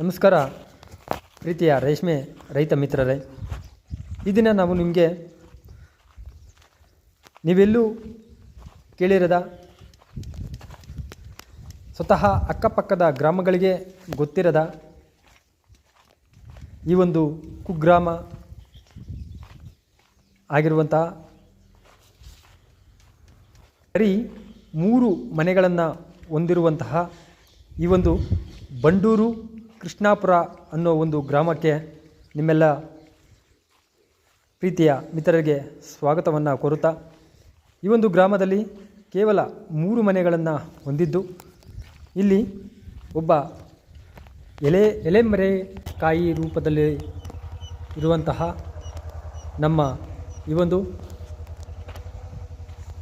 ನಮಸ್ಕಾರ, ಪ್ರೀತಿಯ ರೇಷ್ಮೆ ರೈತ ಮಿತ್ರರೇ. ಈ ದಿನ ನಾವು ನಿಮಗೆ ನೀವೆಲ್ಲೂ ಕೇಳಿರದ ಸ್ವತಃ ಅಕ್ಕಪಕ್ಕದ ಗ್ರಾಮಗಳಿಗೆ ಗೊತ್ತಿರದ ಈ ಒಂದು ಕುಗ್ರಾಮ ಆಗಿರುವಂತಹ ಬರೀ ಮೂರು ಮನೆಗಳನ್ನು ಹೊಂದಿರುವಂತಹ ಈ ಒಂದು ಬಂಡೂರು ಕೃಷ್ಣಾಪುರ ಅನ್ನೋ ಒಂದು ಗ್ರಾಮಕ್ಕೆ ನಿಮ್ಮೆಲ್ಲ ಪ್ರೀತಿಯ ಮಿತ್ರರಿಗೆ ಸ್ವಾಗತವನ್ನು ಕೋರುತ್ತಾ, ಈ ಒಂದು ಗ್ರಾಮದಲ್ಲಿ ಕೇವಲ ಮೂರು ಮನೆಗಳನ್ನು ಹೊಂದಿದ್ದು, ಇಲ್ಲಿ ಒಬ್ಬ ಎಲೆ, ಎಲೆಮರೆ ಕಾಯಿ ರೂಪದಲ್ಲಿ ಇರುವಂತಹ ನಮ್ಮ ಈ ಒಂದು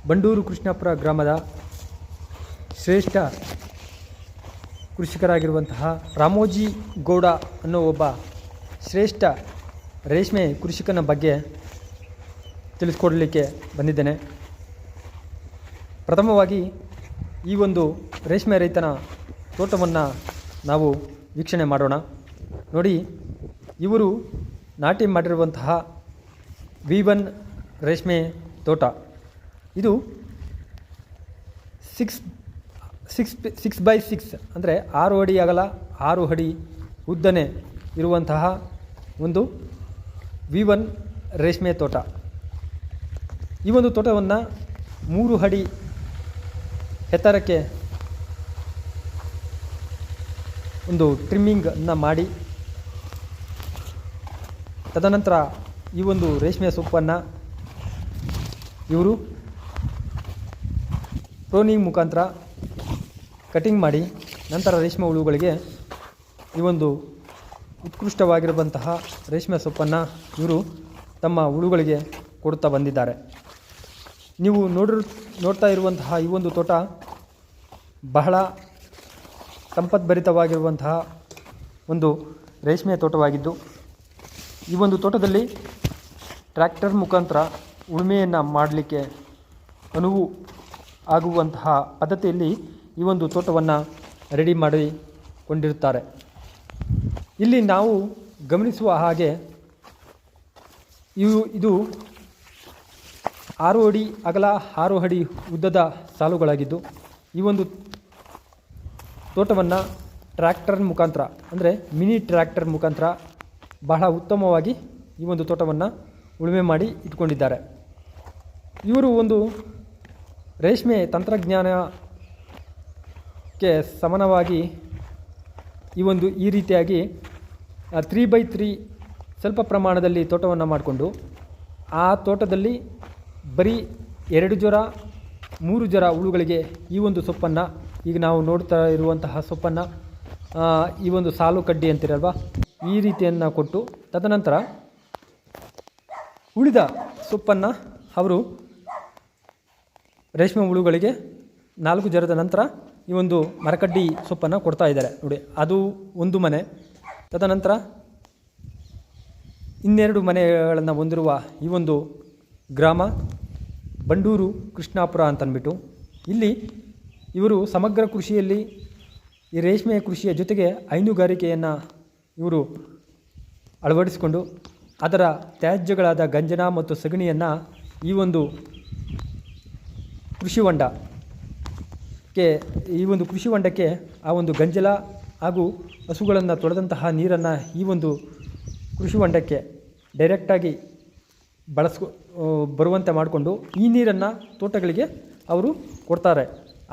ಬಂಡೂರು ಕೃಷ್ಣಾಪುರ ಗ್ರಾಮದ ಶ್ರೇಷ್ಠ ಕೃಷಿಕರಾಗಿರುವಂತಹ ರಾಮೋಜಿ ಗೌಡ ಅನ್ನೋ ಒಬ್ಬ ಶ್ರೇಷ್ಠ ರೇಷ್ಮೆ ಕೃಷಿಕನ ಬಗ್ಗೆ ತಿಳಿಸ್ಕೊಡಲಿಕ್ಕೆ ಬಂದಿದ್ದೇನೆ. ಪ್ರಥಮವಾಗಿ ಈ ಒಂದು ರೇಷ್ಮೆ ರೈತನ ತೋಟವನ್ನು ನಾವು ವೀಕ್ಷಣೆ ಮಾಡೋಣ. ನೋಡಿ, ಇವರು ನಾಟಿ ಮಾಡಿರುವಂತಹ ವಿ ಒನ್ ರೇಷ್ಮೆ ತೋಟ. ಇದು six six six by six ಅಂದರೆ ಆರು ಅಡಿ ಅಗಲ, ಆರು ಅಡಿ ಉದ್ದನೆ ಇರುವಂತಹ ಒಂದು ವಿ ಒನ್ ರೇಷ್ಮೆ ತೋಟ. ಈ ಒಂದು ತೋಟವನ್ನು ಮೂರು ಅಡಿ ಎತ್ತರಕ್ಕೆ ಒಂದು ಟ್ರಿಮ್ಮಿಂಗನ್ನು ಮಾಡಿ, ತದನಂತರ ಈ ಒಂದು ರೇಷ್ಮೆ ಸೊಪ್ಪನ್ನು ಇವರು ಪ್ರೋನಿಂಗ್ ಮುಖಾಂತರ ಕಟಿಂಗ್ ಮಾಡಿ ನಂತರ ರೇಷ್ಮೆ ಹುಳುಗಳಿಗೆ ಈ ಒಂದು ಉತ್ಕೃಷ್ಟವಾಗಿರುವಂತಹ ರೇಷ್ಮೆ ಸೊಪ್ಪನ್ನು ಇವರು ತಮ್ಮ ಹುಳುಗಳಿಗೆ ಕೊಡುತ್ತಾ ಬಂದಿದ್ದಾರೆ. ನೀವು ನೋಡಿರ್, ನೋಡ್ತಾ ಇರುವಂತಹ ಈ ಒಂದು ತೋಟ ಬಹಳ ಸಂಪದ್ಭರಿತವಾಗಿರುವಂತಹ ಒಂದು ರೇಷ್ಮೆ ತೋಟವಾಗಿದ್ದು, ಈ ಒಂದು ತೋಟದಲ್ಲಿ ಟ್ರ್ಯಾಕ್ಟರ್ ಮುಖಾಂತರ ಉಳುಮೆಯನ್ನು ಮಾಡಲಿಕ್ಕೆ ಅನುವು ಆಗುವಂತಹ ಪದ್ಧತಿಯಲ್ಲಿ ಈ ಒಂದು ತೋಟವನ್ನು ರೆಡಿ ಮಾಡಿಕೊಂಡಿರುತ್ತಾರೆ. ಇಲ್ಲಿ ನಾವು ಗಮನಿಸುವ ಹಾಗೆ ಇವು, ಇದು ಆರು ಅಡಿ ಅಗಲ, ಆರು ಅಡಿ ಉದ್ದದ ಸಾಲುಗಳಾಗಿದ್ದು, ಈ ಒಂದು ತೋಟವನ್ನು ಟ್ರ್ಯಾಕ್ಟರ್ ಮುಖಾಂತರ, ಅಂದರೆ ಮಿನಿ ಟ್ರ್ಯಾಕ್ಟರ್ ಮುಖಾಂತರ ಬಹಳ ಉತ್ತಮವಾಗಿ ಈ ಒಂದು ತೋಟವನ್ನು ಉಳುಮೆ ಮಾಡಿ ಇಟ್ಕೊಂಡಿದ್ದಾರೆ. ಇವರು ಒಂದು ರೇಷ್ಮೆ ತಂತ್ರಜ್ಞಾನಕ್ಕೆ ಸಮಾನವಾಗಿ ಈ ಒಂದು ಈ ರೀತಿಯಾಗಿ ತ್ರೀ ಬೈ ತ್ರೀ ಸ್ವಲ್ಪ ಪ್ರಮಾಣದಲ್ಲಿ ತೋಟವನ್ನು ಮಾಡಿಕೊಂಡು, ಆ ತೋಟದಲ್ಲಿ ಬರೀ ಎರಡು ಜ್ವರ, ಮೂರು ಜ್ವರ ಹುಳುಗಳಿಗೆ ಈ ಒಂದು ಸೊಪ್ಪನ್ನು, ಈಗ ನಾವು ನೋಡ್ತಾ ಇರುವಂತಹ ಸೊಪ್ಪನ್ನು ಈ ಒಂದು ಸಾಲು ಕಡ್ಡಿ ಅಂತಿರಲ್ವ, ಈ ರೀತಿಯನ್ನು ಕೊಟ್ಟು ತದನಂತರ ಉಳಿದ ಸೊಪ್ಪನ್ನು ಅವರು ರೇಷ್ಮೆ ಹುಳುಗಳಿಗೆ ನಾಲ್ಕು ಜ್ವರದ ನಂತರ ಈ ಒಂದು ಮರಕಡ್ಡಿ ಸೊಪ್ಪನ್ನು ಕೊಡ್ತಾ ಇದ್ದಾರೆ. ನೋಡಿ, ಅದು ಒಂದು ಮನೆ. ತದನಂತರ ಇನ್ನೆರಡು ಮನೆಗಳನ್ನು ಹೊಂದಿರುವ ಈ ಒಂದು ಗ್ರಾಮ ಬಂಡೂರು ಕೃಷ್ಣಾಪುರ ಅಂತಂದ್ಬಿಟ್ಟು ಇಲ್ಲಿ ಇವರು ಸಮಗ್ರ ಕೃಷಿಯಲ್ಲಿ ಈ ರೇಷ್ಮೆ ಕೃಷಿಯ ಜೊತೆಗೆ ಹೈನುಗಾರಿಕೆಯನ್ನು ಇವರು ಅಳವಡಿಸಿಕೊಂಡು, ಅದರ ತ್ಯಾಜ್ಯಗಳಾದ ಗಂಜನ ಮತ್ತು ಸಗಣಿಯನ್ನು ಈ ಒಂದು ಕೃಷಿ ಹೊಂಡಕ್ಕೆ ಈ ಒಂದು ಕೃಷಿ ಹೊಂಡಕ್ಕೆ ಆ ಒಂದು ಗಂಜಲ ಹಾಗೂ ಹಸುಗಳನ್ನು ತೊಳೆದಂತಹ ನೀರನ್ನು ಈ ಒಂದು ಕೃಷಿ ಹೊಂಡಕ್ಕೆ ಡೈರೆಕ್ಟಾಗಿ ಬಳಸ್ಕೊ ಬರುವಂತೆ ಮಾಡಿಕೊಂಡು ಈ ನೀರನ್ನು ತೋಟಗಳಿಗೆ ಅವರು ಕೊಡ್ತಾರೆ.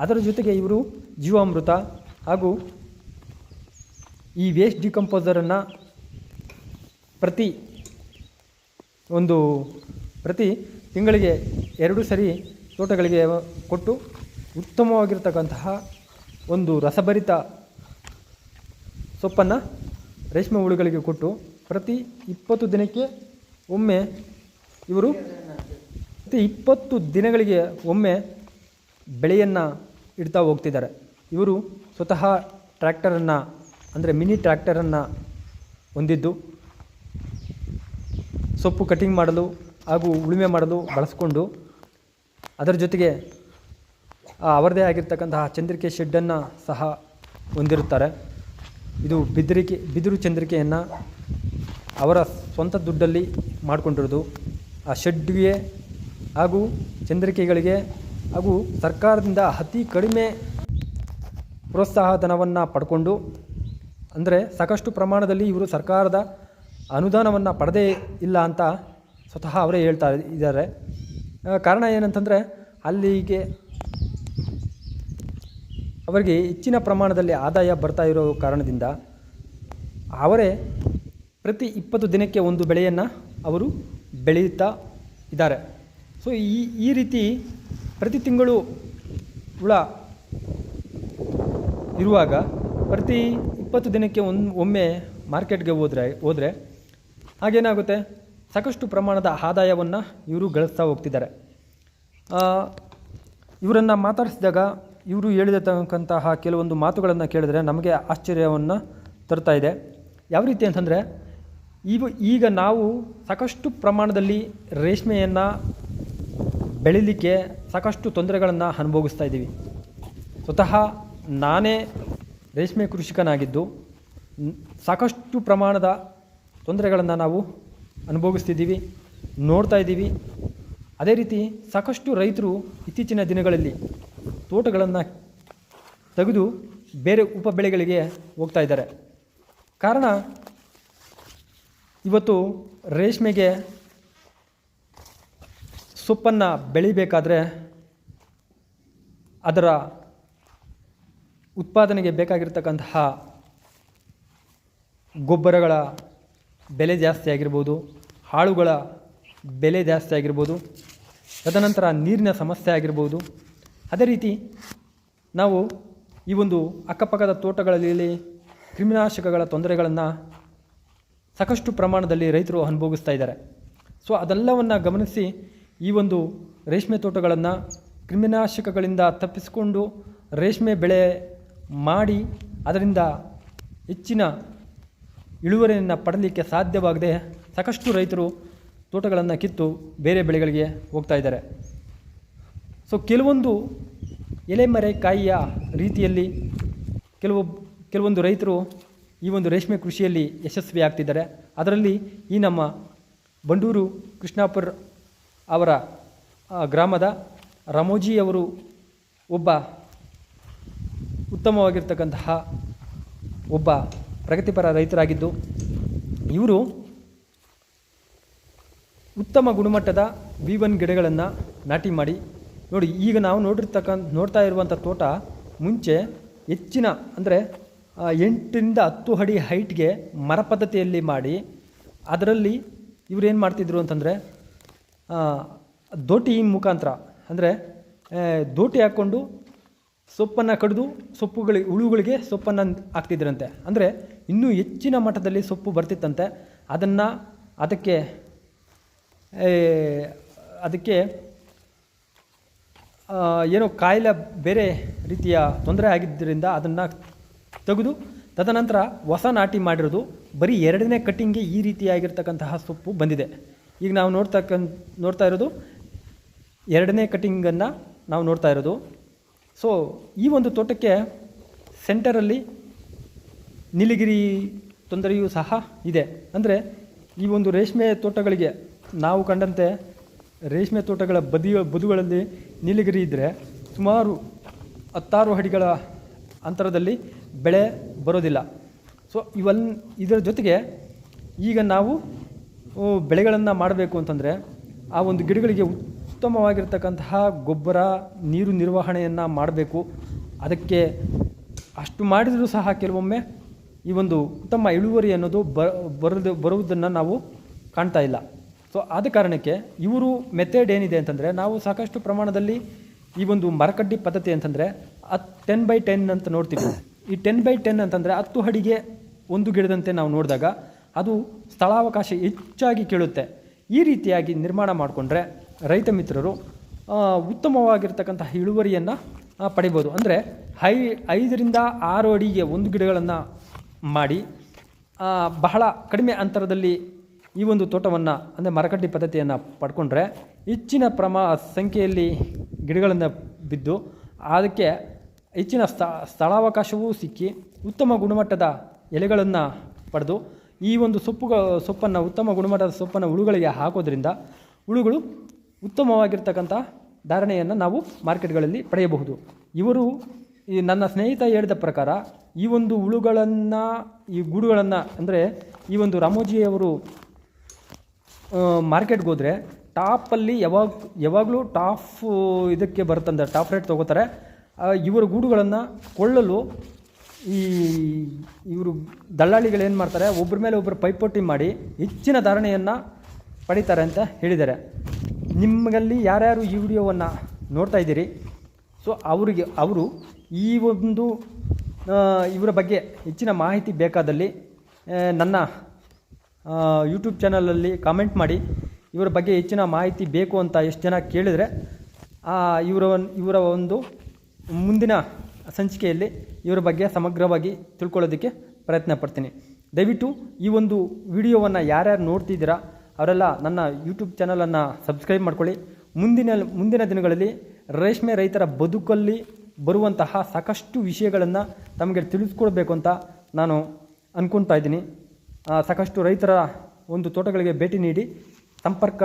ಅದರ ಜೊತೆಗೆ ಇವರು ಜೀವಾಮೃತ ಹಾಗೂ ಈ ವೇಸ್ಟ್ ಡಿಕಂಪೋಸರನ್ನು ಪ್ರತಿ ಒಂದು, ಪ್ರತಿ ತಿಂಗಳಿಗೆ ಎರಡು ಸರಿ ತೋಟಗಳಿಗೆ ಕೊಟ್ಟು ಉತ್ತಮವಾಗಿರ್ತಕ್ಕಂತಹ ಒಂದು ರಸಭರಿತ ಸೊಪ್ಪನ್ನು ರೇಷ್ಮೆ ಹುಳುಗಳಿಗೆ ಕೊಟ್ಟು ಪ್ರತಿ ಇಪ್ಪತ್ತು ದಿನಕ್ಕೆ ಒಮ್ಮೆ ಇವರು ಪ್ರತಿ ಇಪ್ಪತ್ತು ದಿನಗಳಿಗೆ ಒಮ್ಮೆ ಬೆಳೆಯನ್ನು ಇಡ್ತಾ ಹೋಗ್ತಿದ್ದಾರೆ. ಇವರು ಸ್ವತಃ ಟ್ರ್ಯಾಕ್ಟರನ್ನು ಅಂದರೆ ಮಿನಿ ಟ್ರ್ಯಾಕ್ಟರನ್ನು ಹೊಂದಿದ್ದು, ಸೊಪ್ಪು ಕಟಿಂಗ್ ಮಾಡಲು ಹಾಗೂ ಉಳುಮೆ ಮಾಡಲು ಬಳಸ್ಕೊಂಡು ಅದರ ಜೊತೆಗೆ ಅವರದೇ ಆಗಿರ್ತಕ್ಕಂತಹ ಚಂದ್ರಿಕೆ ಶೆಡ್ಡನ್ನು ಸಹ ಹೊಂದಿರುತ್ತಾರೆ. ಇದು ಬಿದಿರಿಕೆ, ಬಿದಿರು ಚಂದ್ರಿಕೆಯನ್ನು ಅವರ ಸ್ವಂತ ದುಡ್ಡಲ್ಲಿ ಮಾಡಿಕೊಂಡಿರೋದು ಆ ಶೆಡ್ಗೆ ಹಾಗೂ ಚಂದ್ರಿಕೆಗಳಿಗೆ ಹಾಗೂ ಸರ್ಕಾರದಿಂದ ಅತಿ ಕಡಿಮೆ ಪ್ರೋತ್ಸಾಹ ಧನವನ್ನು ಪಡ್ಕೊಂಡು, ಅಂದರೆ ಸಾಕಷ್ಟು ಪ್ರಮಾಣದಲ್ಲಿ ಇವರು ಸರ್ಕಾರದ ಅನುದಾನವನ್ನು ಪಡೆದೇ ಇಲ್ಲ ಅಂತ ಸ್ವತಃ ಅವರೇ ಹೇಳ್ತಾ ಇದ್ದಾರೆ. ಕಾರಣ ಏನಂತಂದರೆ, ಅಲ್ಲಿಗೆ ಅವರಿಗೆ ಹೆಚ್ಚಿನ ಪ್ರಮಾಣದಲ್ಲಿ ಆದಾಯ ಬರ್ತಾ ಇರೋ ಕಾರಣದಿಂದ ಅವರೇ ಪ್ರತಿ ಇಪ್ಪತ್ತು ದಿನಕ್ಕೆ ಒಂದು ಬೆಳೆಯನ್ನು ಅವರು ಬೆಳೆಯುತ್ತಾ ಇದ್ದಾರೆ. ಸೊ ಈ ಈ ರೀತಿ ಪ್ರತಿ ತಿಂಗಳು ಹುಳ ಇರುವಾಗ ಪ್ರತಿ ಇಪ್ಪತ್ತು ದಿನಕ್ಕೆ ಒಂದು ಒಮ್ಮೆ ಮಾರ್ಕೆಟ್ಗೆ ಹೋದರೆ ಹೋದರೆ ಹಾಗೇನಾಗುತ್ತೆ? ಸಾಕಷ್ಟು ಪ್ರಮಾಣದ ಆದಾಯವನ್ನು ಇವರು ಗಳಿಸ್ತಾ ಹೋಗ್ತಿದ್ದಾರೆ. ಇವರನ್ನು ಮಾತಾಡಿಸಿದಾಗ ಇವರು ಹೇಳಿರತಕ್ಕಂತಹ ಕೆಲವೊಂದು ಮಾತುಗಳನ್ನು ಕೇಳಿದರೆ ನಮಗೆ ಆಶ್ಚರ್ಯವನ್ನು ತರ್ತಾ ಇದೆ. ಯಾವ ರೀತಿ ಅಂತಂದರೆ, ಇವು ಈಗ ನಾವು ಸಾಕಷ್ಟು ಪ್ರಮಾಣದಲ್ಲಿ ರೇಷ್ಮೆಯನ್ನು ಬೆಳೀಲಿಕ್ಕೆ ಸಾಕಷ್ಟು ತೊಂದರೆಗಳನ್ನು ಅನುಭವಿಸ್ತಾ ಇದ್ದೀವಿ. ಸ್ವತಃ ನಾನೇ ರೇಷ್ಮೆ ಕೃಷಿಕನಾಗಿದ್ದು ಸಾಕಷ್ಟು ಪ್ರಮಾಣದ ತೊಂದರೆಗಳನ್ನು ನಾವು ಅನುಭವಿಸ್ತಿದ್ದೀವಿ, ನೋಡ್ತಾ ಇದ್ದೀವಿ. ಅದೇ ರೀತಿ ಸಾಕಷ್ಟು ರೈತರು ಇತ್ತೀಚಿನ ದಿನಗಳಲ್ಲಿ ತೋಟಗಳನ್ನು ತೆಗೆದು ಬೇರೆ ಉಪ ಬೆಳೆಗಳಿಗೆ ಹೋಗ್ತಾ ಇದ್ದಾರೆ. ಕಾರಣ, ಇವತ್ತು ರೇಷ್ಮೆಗೆ ಸೊಪ್ಪನ್ನು ಬೆಳಿಬೇಕಾದ್ರೆ ಅದರ ಉತ್ಪಾದನೆಗೆ ಬೇಕಾಗಿರ್ತಕ್ಕಂತಹ ಗೊಬ್ಬರಗಳ ಬೆಲೆ ಜಾಸ್ತಿ ಆಗಿರ್ಬೋದು, ಹಾಳುಗಳ ಬೆಲೆ ಜಾಸ್ತಿ ಆಗಿರ್ಬೋದು, ತದನಂತರ ನೀರಿನ ಸಮಸ್ಯೆ ಆಗಿರ್ಬೋದು ಅದೇ ರೀತಿ ನಾವು ಈ ಒಂದು ಅಕ್ಕಪಕ್ಕದ ತೋಟಗಳಲ್ಲಿ ಕ್ರಿಮಿನಾಶಕಗಳ ತೊಂದರೆಗಳನ್ನು ಸಾಕಷ್ಟು ಪ್ರಮಾಣದಲ್ಲಿ ರೈತರು ಅನುಭವಿಸ್ತಾ ಇದ್ದಾರೆ. ಸೊ ಅದೆಲ್ಲವನ್ನು ಗಮನಿಸಿ ಈ ಒಂದು ರೇಷ್ಮೆ ತೋಟಗಳನ್ನು ಕ್ರಿಮಿನಾಶಕಗಳಿಂದ ತಪ್ಪಿಸಿಕೊಂಡು ರೇಷ್ಮೆ ಬೆಳೆ ಮಾಡಿ ಅದರಿಂದ ಹೆಚ್ಚಿನ ಇಳುವರಿಯನ್ನು ಪಡಲಿಕ್ಕೆ ಸಾಧ್ಯವಾಗದೆ ಸಾಕಷ್ಟು ರೈತರು ತೋಟಗಳನ್ನು ಕಿತ್ತು ಬೇರೆ ಬೆಳೆಗಳಿಗೆ ಹೋಗ್ತಾ ಇದ್ದಾರೆ. ಸೊ ಕೆಲವೊಂದು ಎಲೆಮರೆ ಕಾಯಿಯ ರೀತಿಯಲ್ಲಿ ಕೆಲವು, ಕೆಲವೊಂದು ರೈತರು ಈ ಒಂದು ರೇಷ್ಮೆ ಕೃಷಿಯಲ್ಲಿ ಯಶಸ್ವಿ ಆಗ್ತಿದ್ದಾರೆ. ಅದರಲ್ಲಿ ಈ ನಮ್ಮ ಬಂಡೂರು ಕೃಷ್ಣಾಪುರ ಅವರ ಗ್ರಾಮದ ರಾಮೋಜಿ ಅವರು ಒಬ್ಬ ಉತ್ತಮವಾಗಿರ್ತಕ್ಕಂತಹ ಒಬ್ಬ ಪ್ರಗತಿಪರ ರೈತರಾಗಿದ್ದು, ಇವರು ಉತ್ತಮ ಗುಣಮಟ್ಟದ ವಿ ಒನ್ ಗಿಡಗಳನ್ನು ನಾಟಿ ಮಾಡಿ ನೋಡಿ, ಈಗ ನಾವು ನೋಡಿರ್ತಕ್ಕಂಥ, ನೋಡ್ತಾ ಇರುವಂಥ ತೋಟ ಮುಂಚೆ ಹೆಚ್ಚಿನ, ಅಂದರೆ ಎಂಟರಿಂದ ಹತ್ತು ಅಡಿ ಹೈಟ್ಗೆ ಮರ ಪದ್ಧತಿಯಲ್ಲಿ ಮಾಡಿ, ಅದರಲ್ಲಿ ಇವರು ಏನು ಮಾಡ್ತಿದ್ರು ಅಂತಂದರೆ ದೋಟಿ ಮುಖಾಂತರ, ಅಂದರೆ ದೋಟಿ ಹಾಕ್ಕೊಂಡು ಸೊಪ್ಪನ್ನು ಕಡಿದು ಸೊಪ್ಪುಗಳಿಗೆ ಹುಳುಗಳಿಗೆ ಸೊಪ್ಪನ್ನು ಹಾಕ್ತಿದ್ರಂತೆ. ಅಂದರೆ, ಇನ್ನೂ ಹೆಚ್ಚಿನ ಮಟ್ಟದಲ್ಲಿ ಸೊಪ್ಪು ಬರ್ತಿತ್ತಂತೆ. ಅದನ್ನು ಅದಕ್ಕೆ ಅದಕ್ಕೆ ಏನೋ ಕಾಯಿಲೆ ಬೇರೆ ರೀತಿಯ ತೊಂದರೆ ಆಗಿದ್ದರಿಂದ ಅದನ್ನು ತೆಗೆದು ತದನಂತರ ಹೊಸ ನಾಟಿ ಮಾಡಿರೋದು. ಬರೀ ಎರಡನೇ ಕಟ್ಟಿಂಗ್ಗೆ ಈ ರೀತಿಯಾಗಿರ್ತಕ್ಕಂತಹ ಸೊಪ್ಪು ಬಂದಿದೆ. ಈಗ ನಾವು ನೋಡ್ತಕ್ಕಂಥ, ನೋಡ್ತಾ ಇರೋದು ಎರಡನೇ ಕಟ್ಟಿಂಗನ್ನು ನಾವು ನೋಡ್ತಾ ಇರೋದು. ಸೊ ಈ ಒಂದು ತೋಟಕ್ಕೆ ಸೆಂಟರಲ್ಲಿ ನೀಲಗಿರಿ ತೊಂದರೆಯೂ ಸಹ ಇದೆ. ಅಂದರೆ ಈ ಒಂದು ರೇಷ್ಮೆ ತೋಟಗಳಿಗೆ ನಾವು ಕಂಡಂತೆ ರೇಷ್ಮೆ ತೋಟಗಳ ಬದಿಯ, ಬದುಗಳಲ್ಲಿ ನೀಲಗಿರಿ ಇದ್ದರೆ ಸುಮಾರು ಹತ್ತಾರು ಅಡಿಗಳ ಅಂತರದಲ್ಲಿ ಬೆಳೆ ಬರೋದಿಲ್ಲ. ಸೊ ಇವನ್, ಇದರ ಜೊತೆಗೆ ಈಗ ನಾವು ಬೆಳೆಗಳನ್ನು ಮಾಡಬೇಕು ಅಂತಂದರೆ ಆ ಒಂದು ಗಿಡಗಳಿಗೆ ಉತ್ತಮವಾಗಿರ್ತಕ್ಕಂತಹ ಗೊಬ್ಬರ, ನೀರು ನಿರ್ವಹಣೆಯನ್ನು ಮಾಡಬೇಕು. ಅದಕ್ಕೆ ಅಷ್ಟು ಮಾಡಿದರೂ ಸಹ ಕೆಲವೊಮ್ಮೆ ಈ ಒಂದು ಉತ್ತಮ ಇಳುವರಿ ಅನ್ನೋದು ಬ, ಬರೋದು, ಬರುವುದನ್ನು ನಾವು ಕಾಣ್ತಾ ಇಲ್ಲ. ಸೊ ಆದ ಕಾರಣಕ್ಕೆ ಇವರು ಮೆಥಡ್ ಏನಿದೆ ಅಂತಂದರೆ ನಾವು ಸಾಕಷ್ಟು ಪ್ರಮಾಣದಲ್ಲಿ ಈ ಒಂದು ಮರಕಡ್ಡಿ ಪದ್ಧತಿ ಅಂತಂದರೆ ಹತ್ ಟೆನ್ ಬೈ ಟೆನ್ ಅಂತ ನೋಡ್ತೀವಿ ಈ ಟೆನ್ ಬೈ ಟೆನ್ ಅಂತಂದರೆ ಹತ್ತು ಅಡಿಗೆ ಒಂದು ಗಿಡದಂತೆ ನಾವು ನೋಡಿದಾಗ ಅದು ಸ್ಥಳಾವಕಾಶ ಹೆಚ್ಚಾಗಿ ಕೇಳುತ್ತೆ. ಈ ರೀತಿಯಾಗಿ ನಿರ್ಮಾಣ ಮಾಡಿಕೊಂಡ್ರೆ ರೈತ ಮಿತ್ರರು ಉತ್ತಮವಾಗಿರ್ತಕ್ಕಂತಹ ಇಳುವರಿಯನ್ನು ಪಡಿಬೋದು. ಅಂದರೆ ಹೈ, ಐದರಿಂದ ಆರು ಅಡಿಗೆ ಒಂದು ಗಿಡಗಳನ್ನು ಮಾಡಿ ಬಹಳ ಕಡಿಮೆ ಅಂತರದಲ್ಲಿ ಈ ಒಂದು ತೋಟವನ್ನು, ಅಂದರೆ ಮರಕಟ್ಟಿ ಪದ್ಧತಿಯನ್ನು ಪಡ್ಕೊಂಡ್ರೆ ಹೆಚ್ಚಿನ ಪ್ರಮಾ, ಸಂಖ್ಯೆಯಲ್ಲಿ ಗಿಡಗಳನ್ನು ಬಿದ್ದು ಅದಕ್ಕೆ ಹೆಚ್ಚಿನ ಸ್ಥ, ಸ್ಥಳಾವಕಾಶವೂ ಸಿಕ್ಕಿ ಉತ್ತಮ ಗುಣಮಟ್ಟದ ಎಲೆಗಳನ್ನು ಪಡೆದು ಈ ಒಂದು ಸೊಪ್ಪು ಸೊಪ್ಪನ್ನು, ಉತ್ತಮ ಗುಣಮಟ್ಟದ ಸೊಪ್ಪನ್ನು ಹುಳುಗಳಿಗೆ ಹಾಕೋದ್ರಿಂದ ಹುಳುಗಳು ಉತ್ತಮವಾಗಿರ್ತಕ್ಕಂಥ ಧಾರಣೆಯನ್ನು ನಾವು ಮಾರ್ಕೆಟ್ಗಳಲ್ಲಿ ಪಡೆಯಬಹುದು. ಇವರು ಈ ನನ್ನ ಸ್ನೇಹಿತ ಹೇಳಿದ ಪ್ರಕಾರ ಈ ಒಂದು ಹುಳುಗಳನ್ನು, ಈ ಗೂಡುಗಳನ್ನು, ಅಂದರೆ ಈ ಒಂದು ರಾಮೋಜಿಯವರು ಮಾರ್ಕೆಟ್ಗೆ ಹೋದರೆ ಟಾಪಲ್ಲಿ ಯಾವಾಗ, ಯಾವಾಗಲೂ ಟಾಪ್ ಇದಕ್ಕೆ ಬರುತ್ತಂದ್ರೆ ಟಾಪ್ ರೇಟ್ ತೊಗೋತಾರೆ. ಇವರ ಗೂಡುಗಳನ್ನು ಕೊಳ್ಳಲು ಈ, ಇವರು ದಳ್ಳಾಳಿಗಳು ಏನು ಮಾಡ್ತಾರೆ ಒಬ್ಬರ ಮೇಲೆ ಒಬ್ಬರು ಪೈಪೋಟಿ ಮಾಡಿ ಹೆಚ್ಚಿನ ಧಾರಣೆಯನ್ನು ಪಡಿತಾರೆ ಅಂತ ಹೇಳಿದ್ದಾರೆ. ನಿಮ್ಮಲ್ಲಿ ಯಾರ್ಯಾರು ಈ ವಿಡಿಯೋವನ್ನು ನೋಡ್ತಾ ಇದ್ದೀರಿ? ಸೊ ಅವರಿಗೆ, ಅವರು ಈ ಒಂದು ಇವರ ಬಗ್ಗೆ ಹೆಚ್ಚಿನ ಮಾಹಿತಿ ಬೇಕಾದಲ್ಲಿ ನನ್ನ ಯೂಟ್ಯೂಬ್ ಚಾನಲಲ್ಲಿ ಕಾಮೆಂಟ್ ಮಾಡಿ. ಇವರ ಬಗ್ಗೆ ಹೆಚ್ಚಿನ ಮಾಹಿತಿ ಬೇಕು ಅಂತ ಎಷ್ಟು ಜನ ಕೇಳಿದರೆ ಇವರ ಇವರ ಒಂದು ಮುಂದಿನ ಸಂಚಿಕೆಯಲ್ಲಿ ಇವರ ಬಗ್ಗೆ ಸಮಗ್ರವಾಗಿ ತಿಳ್ಕೊಳ್ಳೋದಕ್ಕೆ ಪ್ರಯತ್ನ ಪಡ್ತೀನಿ. ದಯವಿಟ್ಟು ಈ ಒಂದು ವಿಡಿಯೋವನ್ನು ಯಾರ್ಯಾರು ನೋಡ್ತಿದ್ದೀರಾ, ಅವರೆಲ್ಲ ನನ್ನ ಯೂಟ್ಯೂಬ್ ಚಾನಲನ್ನು ಸಬ್ಸ್ಕ್ರೈಬ್ ಮಾಡ್ಕೊಳ್ಳಿ. ಮುಂದಿನ ಮುಂದಿನ ದಿನಗಳಲ್ಲಿ ರೇಷ್ಮೆ ರೈತರ ಬದುಕಲ್ಲಿ ಬರುವಂತಹ ಸಾಕಷ್ಟು ವಿಷಯಗಳನ್ನು ತಮಗೆ ತಿಳಿಸ್ಕೊಡ್ಬೇಕು ಅಂತ ನಾನು ಅಂದ್ಕೊತಾ ಇದ್ದೀನಿ. ಸಾಕಷ್ಟು ರೈತರ ಒಂದು ತೋಟಗಳಿಗೆ ಭೇಟಿ ನೀಡಿ ಸಂಪರ್ಕ